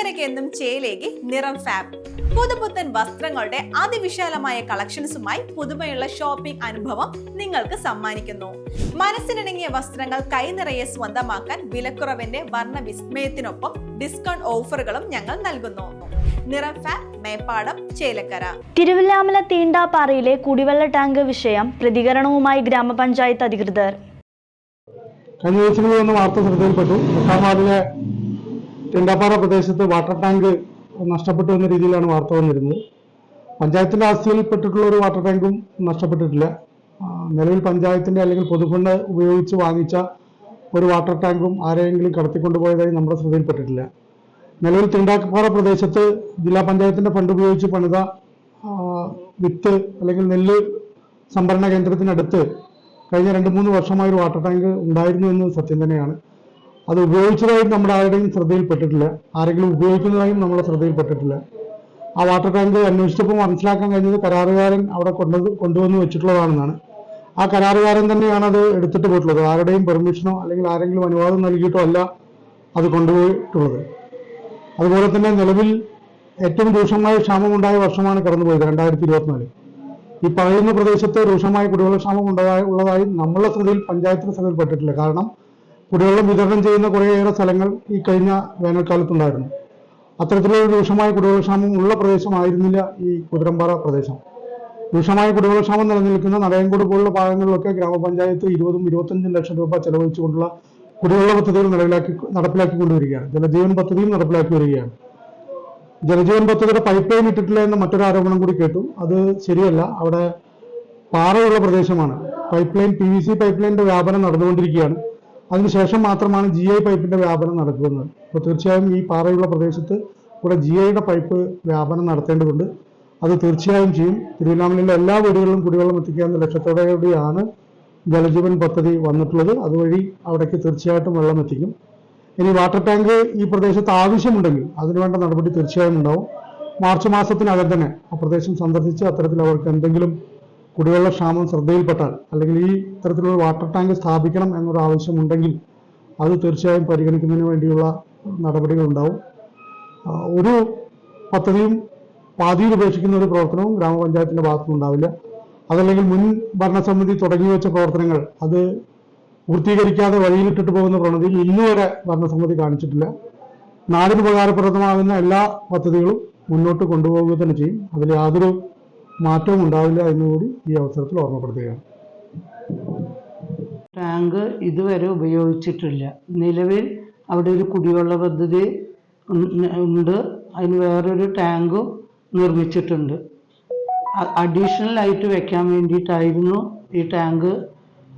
ചേലക്കരയ്ക്ക് ചേലേകി ചേലേക്ക് നിറം ഫാബ്. പുതുപുത്തൻ വസ്ത്രങ്ങളുടെ അതിവിശാലമായ കളക്ഷൻസുമായി പുതുമയുള്ള ഷോപ്പിംഗ് അനുഭവം നിങ്ങൾക്ക് സമ്മാനിക്കുന്നു. മനസ്സിനിണങ്ങിയ വസ്ത്രങ്ങൾ കൈനിറയെ സ്വന്തമാക്കാൻ വിലക്കുറവിന്റെ വർണ വിസ്മയത്തിനൊപ്പം ഡിസ്കൗണ്ട് ഓഫറുകളും ഞങ്ങൾ നൽകുന്നു. നിറം ഫാബ് മേപ്പാടം ചേലക്കര. തിരുവല്ലാമല തീണ്ടാപ്പാറയിലെ കുടിവെള്ള ടാങ്ക് വിഷയം പ്രതികരണവുമായി ഗ്രാമപഞ്ചായത്ത് അധികൃതർ. കഴിഞ്ഞ ദിവസങ്ങളിൽ വാർത്ത ശ്രദ്ധയിൽപ്പെട്ടു. എട്ടാം വാർഡിലെ തിണ്ടപ്പാറ പ്രദേശത്ത് വാട്ടർ ടാങ്ക് നഷ്ടപ്പെട്ടു എന്ന രീതിയിലാണ് വാർത്ത വന്നിരുന്നത്. പഞ്ചായത്തിന്റെ ആസ്തിയിൽപ്പെട്ടിട്ടുള്ള ഒരു വാട്ടർ ടാങ്കും നഷ്ടപ്പെട്ടിട്ടില്ല. നിലവിൽ പഞ്ചായത്തിന്റെ അല്ലെങ്കിൽ പൊതുഫണ്ട് ഉപയോഗിച്ച് വാങ്ങിച്ച ഒരു വാട്ടർ ടാങ്കും ആരെയെങ്കിലും കടത്തിക്കൊണ്ടുപോയതായി നമ്മുടെ ശ്രദ്ധയിൽപ്പെട്ടിട്ടില്ല. നിലവിൽ തിണ്ടാക്കപ്പാറ പ്രദേശത്ത് ജില്ലാ പഞ്ചായത്തിന്റെ ഫണ്ട് ഉപയോഗിച്ച് പണിത വിത്ത് അല്ലെങ്കിൽ നെല്ല് സംഭരണ കേന്ദ്രത്തിനടുത്ത് കഴിഞ്ഞ രണ്ട് മൂന്ന് വർഷമായി ഒരു വാട്ടർ ടാങ്ക് ഉണ്ടായിരുന്നു എന്ന് സത്യം തന്നെയാണ്. അത് ഉപയോഗിച്ചതായും നമ്മുടെ ആരുടെയും ശ്രദ്ധയിൽപ്പെട്ടിട്ടില്ല. ആരെങ്കിലും ഉപയോഗിക്കുന്നതായും നമ്മുടെ ശ്രദ്ധയിൽപ്പെട്ടിട്ടില്ല. ആ വാട്ടർ ടാങ്ക് അന്വേഷിച്ചപ്പോൾ മനസ്സിലാക്കാൻ കഴിഞ്ഞത് കരാറുകാരൻ അവിടെ കൊണ്ടു കൊണ്ടുവന്ന് വെച്ചിട്ടുള്ളതാണെന്നാണ്. ആ കരാറുകാരൻ തന്നെയാണ് അത് എടുത്തിട്ട് പോയിട്ടുള്ളത്. ആരുടെയും പെർമിഷനോ അല്ലെങ്കിൽ ആരെങ്കിലും അനുവാദം നൽകിയിട്ടോ അല്ല അത് കൊണ്ടുപോയിട്ടുള്ളത്. അതുപോലെ തന്നെ നിലവിൽ ഏറ്റവും രൂക്ഷമായ ക്ഷാമമുണ്ടായ വർഷമാണ് കടന്നുപോയത് രണ്ടായിരത്തി ഇരുപത്തിനാല് ഈ പറയുന്ന പ്രദേശത്ത് രൂക്ഷമായ കുടിവെള്ള ക്ഷാമം ഉണ്ടായ ഉള്ളതായി നമ്മളുടെ ശ്രദ്ധയിൽ പഞ്ചായത്തിന് ശ്രദ്ധയിൽപ്പെട്ടിട്ടില്ല. കാരണം കുടിവെള്ളം വിതരണം ചെയ്യുന്ന കുറേയേറെ സ്ഥലങ്ങൾ ഈ കഴിഞ്ഞ വേനൽക്കാലത്തുണ്ടായിരുന്നു. അത്തരത്തിലുള്ള രൂക്ഷമായ കുടിവെള്ളക്ഷാമം ഉള്ള പ്രദേശമായിരുന്നില്ല ഈ കുതിരമ്പാറ പ്രദേശം. രൂക്ഷമായ കുടിവെള്ളക്ഷാമം നിലനിൽക്കുന്ന നടയങ്കോട് പോലുള്ള ഭാഗങ്ങളിലൊക്കെ ഗ്രാമപഞ്ചായത്ത് ഇരുപതും ഇരുപത്തഞ്ചും ലക്ഷം രൂപ ചെലവഴിച്ചുകൊണ്ടുള്ള കുടിവെള്ള പദ്ധതികൾ നിലവിലാക്കി നടപ്പിലാക്കിക്കൊണ്ടുവരികയാണ് ജലജീവൻ പദ്ധതിയും നടപ്പിലാക്കി വരികയാണ്. ജലജീവൻ പദ്ധതിയുടെ പൈപ്പ് ലൈൻ ഇട്ടിട്ടില്ല എന്ന മറ്റൊരു ആരോപണം കൂടി കേട്ടു. അത് ശരിയല്ല. അവിടെ പാറയുള്ള പ്രദേശമാണ്. Pipe line P V C pipe ലൈനിന്റെ വ്യാപനം നടന്നുകൊണ്ടിരിക്കുകയാണ്. അതിനുശേഷം മാത്രമാണ് ജി ഐ പൈപ്പിന്റെ വ്യാപനം നടക്കുന്നത്. അപ്പോൾ തീർച്ചയായും ഈ പാറയുള്ള പ്രദേശത്ത് ഇവിടെ ജി ഐയുടെ പൈപ്പ് വ്യാപനം നടത്തേണ്ടതുണ്ട്. അത് തീർച്ചയായും ചെയ്യും. തിരുവല്ലാമലയിലെ എല്ലാ വീടുകളിലും കുടിവെള്ളം എത്തിക്കുക എന്ന കൂടിയാണ് ജലജീവൻ പദ്ധതി വന്നിട്ടുള്ളത്. അതുവഴി അവിടേക്ക് തീർച്ചയായിട്ടും വെള്ളം എത്തിക്കും. ഇനി വാട്ടർ ടാങ്ക് ഈ പ്രദേശത്ത് ആവശ്യമുണ്ടെങ്കിൽ അതിനുവേണ്ട നടപടി തീർച്ചയായും ഉണ്ടാവും. മാർച്ച് മാസത്തിനകം തന്നെ ആ പ്രദേശം സന്ദർശിച്ച് അത്തരത്തിൽ അവർക്ക് എന്തെങ്കിലും കുടിവെള്ള ക്ഷാമം ശ്രദ്ധയിൽപ്പെട്ടാൽ അല്ലെങ്കിൽ ഈ ഇത്തരത്തിലുള്ള വാട്ടർ ടാങ്ക് സ്ഥാപിക്കണം എന്നൊരു ആവശ്യമുണ്ടെങ്കിൽ അത് തീർച്ചയായും പരിഗണിക്കുന്നതിന് വേണ്ടിയുള്ള നടപടികൾ ഉണ്ടാവും ഒരു പദ്ധതിയും പാതിയിൽ ഉപേക്ഷിക്കുന്ന ഒരു പ്രവർത്തനവും ഗ്രാമപഞ്ചായത്തിന്റെ ഭാഗത്തുനിന്നുണ്ടാവില്ല അതല്ലെങ്കിൽ മുൻ ഭരണസമിതി തുടങ്ങി വെച്ച പ്രവർത്തനങ്ങൾ അത് പൂർത്തീകരിക്കാതെ വഴിയിലിട്ടിട്ട് പോകുന്ന പ്രവണതി ഇന്നുവരെ ഭരണസമിതി കാണിച്ചിട്ടില്ല. നാടിന് ഉപകാരപ്രദമാകുന്ന എല്ലാ പദ്ധതികളും മുന്നോട്ട് കൊണ്ടുപോവുക തന്നെ ചെയ്യും. അതിൽ യാതൊരു മാറ്റവും ഉണ്ടാവില്ല എന്നുകൂടി ഈ അവസരത്തിൽ ഓർമ്മപ്പെടുത്തുകയാണ്. ടാങ്ക് ഇതുവരെ ഉപയോഗിച്ചിട്ടില്ല. നിലവിൽ അവിടെ ഒരു കുടിവെള്ള പദ്ധതി ഉണ്ട്. അതിന് വേറൊരു ടാങ്കും നിർമ്മിച്ചിട്ടുണ്ട്. അഡീഷണൽ ആയിട്ട് വെക്കാൻ വേണ്ടിയിട്ടായിരുന്നു ഈ ടാങ്ക്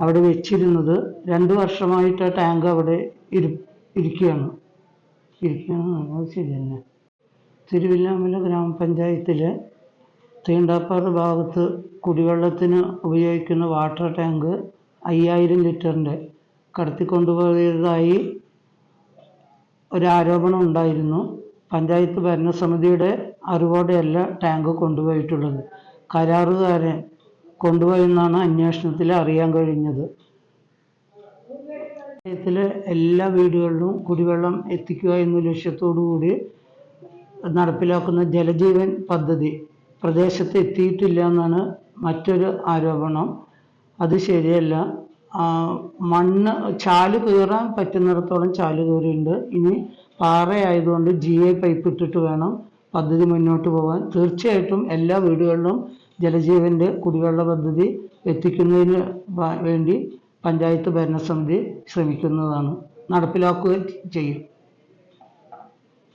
അവിടെ വെച്ചിരുന്നത്. രണ്ട് വർഷമായിട്ട് ആ ടാങ്ക് അവിടെ ഇരി ഇരിക്കുകയാണ്. ഇരിക്കുകയാണ്. ശരി തന്നെ തിരുവില്ലാമല ഗ്രാമപഞ്ചായത്തിലെ തീണ്ടാപ്പാറ ഭാഗത്ത് കുടിവെള്ളത്തിന് ഉപയോഗിക്കുന്ന വാട്ടർ ടാങ്ക് അയ്യായിരം ലിറ്ററിന്റെ കടത്തിക്കൊണ്ടുപോയതായി ഒരാരോപണം ഉണ്ടായിരുന്നു. പഞ്ചായത്ത് ഭരണസമിതിയുടെ അറിവോടെയല്ല ടാങ്ക് കൊണ്ടുപോയിട്ടുള്ളത്. കരാറുകാരൻ കൊണ്ടുപോയെന്നാണ് അന്വേഷണത്തിൽ അറിയാൻ കഴിഞ്ഞത്. പഞ്ചായത്തിലെ എല്ലാ വീടുകളിലും കുടിവെള്ളം എത്തിക്കുക എന്ന ലക്ഷ്യത്തോടു കൂടി നടപ്പിലാക്കുന്ന ജലജീവൻ പദ്ധതി പ്രദേശത്ത് എത്തിയിട്ടില്ല എന്നാണ് മറ്റൊരു ആരോപണം. അത് ശരിയല്ല. മണ്ണ് ചാൽ കീറാൻ പറ്റുന്നിടത്തോളം ചാൽ കീറിയിട്ടുണ്ട്. ഇനി പാറയായതുകൊണ്ട് ജി ഐ പൈപ്പ് ഇട്ടിട്ട് വേണം പദ്ധതി മുന്നോട്ട് പോകാൻ തീർച്ചയായിട്ടും എല്ലാ വീടുകളിലും ജലജീവന്റെ കുടിവെള്ള പദ്ധതി എത്തിക്കുന്നതിന് വേണ്ടി പഞ്ചായത്ത് ഭരണസമിതി ശ്രമിക്കുന്നതാണ്. നടപ്പിലാക്കുകയും ചെയ്യും.